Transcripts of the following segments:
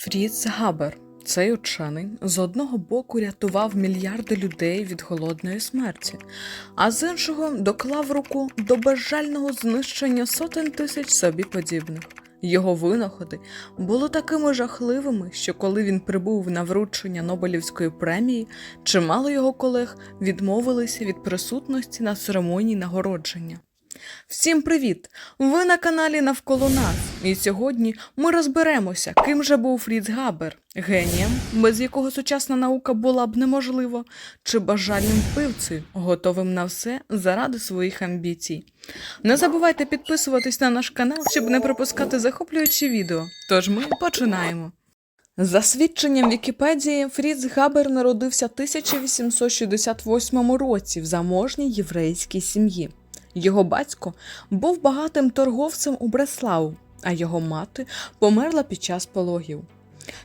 Фріц Габер. Цей учений з одного боку рятував мільярди людей від голодної смерті, а з іншого доклав руку до безжального знищення сотень тисяч собі подібних. Його винаходи були такими жахливими, що коли він прибув на вручення Нобелівської премії, чимало його колег відмовилися від присутності на церемонії нагородження. Всім привіт! Ви на каналі Навколо нас. І сьогодні ми розберемося, ким же був Фріц Габер, генієм, без якого сучасна наука була б неможлива, чи бажальним вбивцею, готовим на все заради своїх амбіцій. Не забувайте підписуватись на наш канал, щоб не пропускати захоплюючі відео. Тож ми починаємо. За свідченням Вікіпедії, Фріц Габер народився в 1868 році в заможній єврейській сім'ї. Його батько був багатим торговцем у Бреслау, а його мати померла під час пологів.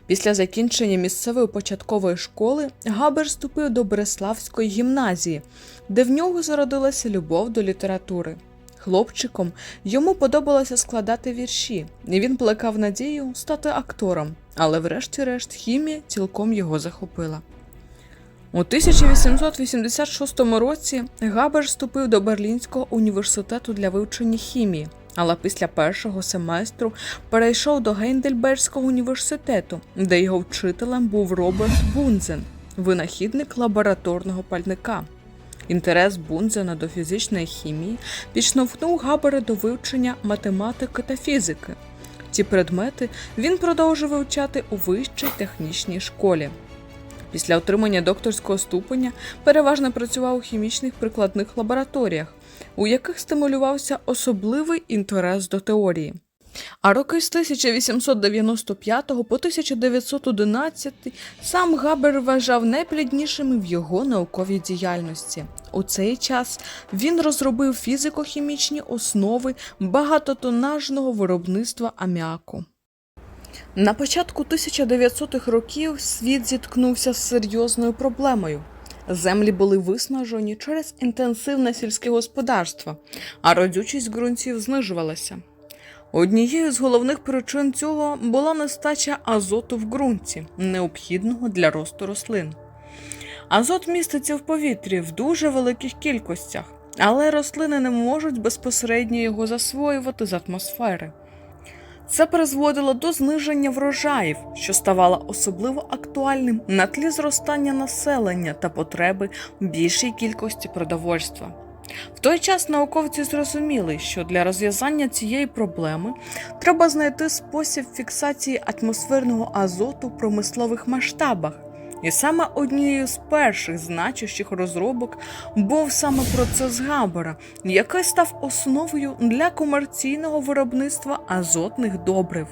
Після закінчення місцевої початкової школи Габер вступив до Бреславської гімназії, де в нього зародилася любов до літератури. Хлопчиком йому подобалося складати вірші, і він плекав надію стати актором, але врешті-решт хімія цілком його захопила. У 1886 році Габер вступив до Берлінського університету для вивчення хімії, але після першого семестру перейшов до Гейндельбергського університету, де його вчителем був Роберт Бунзен, винахідник лабораторного пальника. Інтерес Бунзена до фізичної хімії підштовхнув Габера до вивчення математики та фізики. Ці предмети він продовжив вивчати у вищій технічній школі. Після отримання докторського ступеня переважно працював у хімічних прикладних лабораторіях, у яких стимулювався особливий інтерес до теорії. А роки з 1895 по 1911 сам Габер вважав найпліднішими в його науковій діяльності. У цей час він розробив фізико-хімічні основи багатотонажного виробництва аміаку. На початку 1900-х років світ зіткнувся з серйозною проблемою. Землі були виснажені через інтенсивне сільське господарство, а родючість ґрунтів знижувалася. Однією з головних причин цього була нестача азоту в ґрунті, необхідного для росту рослин. Азот міститься в повітрі в дуже великих кількостях, але рослини не можуть безпосередньо його засвоювати з атмосфери. Це призводило до зниження врожаїв, що ставало особливо актуальним на тлі зростання населення та потреби в більшій кількості продовольства. В той час науковці зрозуміли, що для розв'язання цієї проблеми треба знайти спосіб фіксації атмосферного азоту в промислових масштабах. І саме однією з перших значущих розробок був саме процес Габера, який став основою для комерційного виробництва азотних добрив.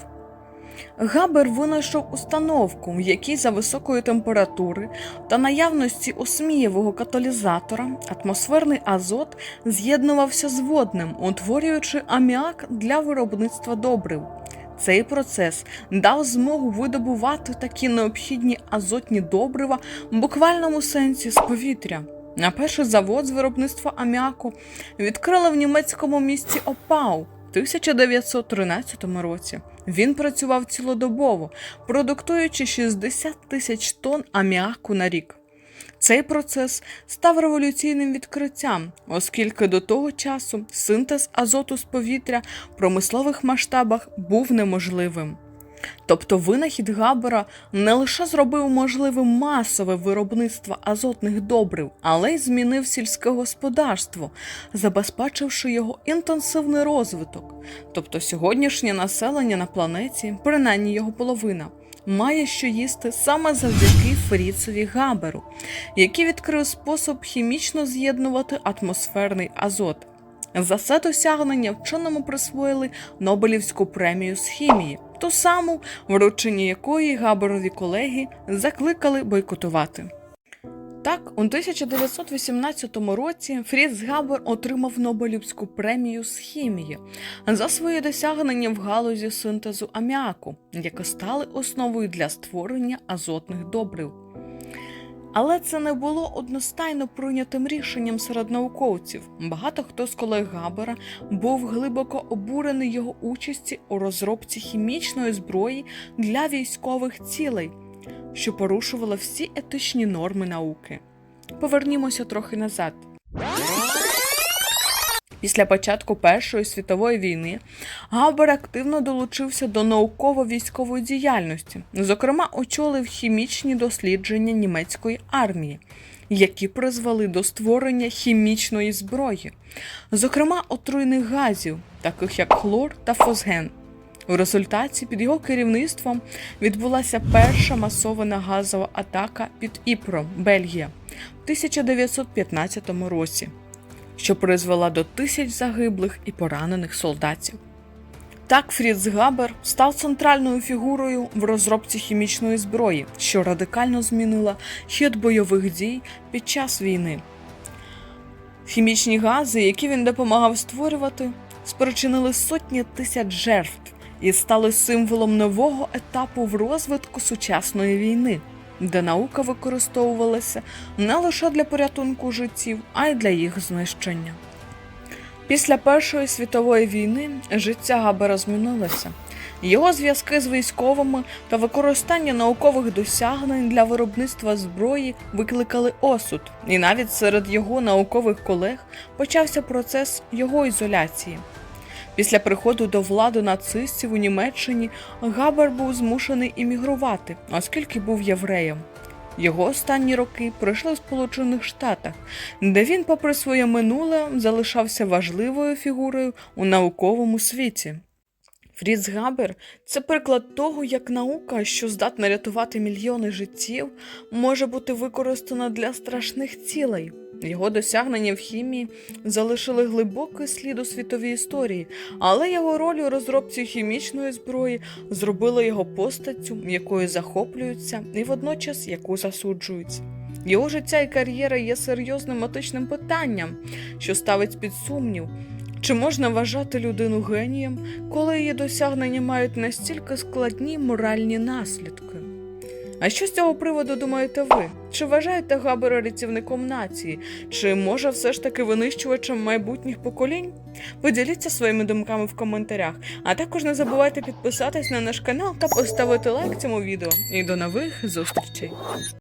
Габер винайшов установку, в якій за високої температури та наявності осмієвого каталізатора атмосферний азот з'єднувався з водним, утворюючи аміак для виробництва добрив. Цей процес дав змогу видобувати такі необхідні азотні добрива в буквальному сенсі з повітря. На перший завод з виробництва аміаку відкрили в німецькому місті Опау в 1913 році. Він працював цілодобово, продуктуючи 60 тисяч тонн аміаку на рік. Цей процес став революційним відкриттям, оскільки до того часу синтез азоту з повітря в промислових масштабах був неможливим. Тобто винахід Габера не лише зробив можливим масове виробництво азотних добрив, але й змінив сільське господарство, забезпечивши його інтенсивний розвиток. Тобто сьогоднішнє населення на планеті, принаймні його половина, має що їсти саме завдяки Фріцеві Габеру, який відкрив спосіб хімічно з'єднувати атмосферний азот. За це досягнення вченому присвоїли Нобелівську премію з хімії, ту саму, вручення якої Габерові колеги закликали бойкотувати. Так, у 1918 році Фріц Габер отримав Нобелівську премію з хімії за свої досягнення в галузі синтезу аміаку, які стали основою для створення азотних добрив. Але це не було одностайно прийнятим рішенням серед науковців. Багато хто з колег Габера був глибоко обурений його участі у розробці хімічної зброї для військових цілей, що порушувала всі етичні норми науки. Повернімося трохи назад. Після початку Першої світової війни Габер активно долучився до науково-військової діяльності, зокрема, очолив хімічні дослідження німецької армії, які призвели до створення хімічної зброї, зокрема отруйних газів, таких як хлор та фосген. У результаті під його керівництвом відбулася перша масована газова атака під Іпром, Бельгія, в 1915 році що призвела до тисяч загиблих і поранених солдатів. Так Фріц Габер став центральною фігурою в розробці хімічної зброї, що радикально змінила хід бойових дій під час війни. Хімічні гази, які він допомагав створювати, спричинили сотні тисяч жертв і стали символом нового етапу в розвитку сучасної війни де наука використовувалася не лише для порятунку життів, а й для їх знищення. Після Першої світової війни життя Габера змінилося. Його зв'язки з військовими та використання наукових досягнень для виробництва зброї викликали осуд, і навіть серед його наукових колег почався процес його ізоляції. Після приходу до влади нацистів у Німеччині Габер був змушений іммігрувати, оскільки був євреєм. Його останні роки пройшли в Сполучених Штатах, де він, попри своє минуле, залишався важливою фігурою у науковому світі. Фріц Габер це приклад того, як наука, що здатна рятувати мільйони життів, може бути використана для страшних цілей. Його досягнення в хімії залишили глибокий слід у світовій історії, але його роль у розробці хімічної зброї зробила його постаттю, якою захоплюються, і водночас яку засуджують. Його життя і кар'єра є серйозним етичним питанням, що ставить під сумнів. Чи можна вважати людину генієм, коли її досягнення мають настільки складні моральні наслідки? А що з цього приводу думаєте ви? Чи вважаєте Габера рятівником нації? Чи може все ж таки винищувачем майбутніх поколінь? Поділіться своїми думками в коментарях, а також не забувайте підписатись на наш канал та поставити лайк цьому відео. І до нових зустрічей!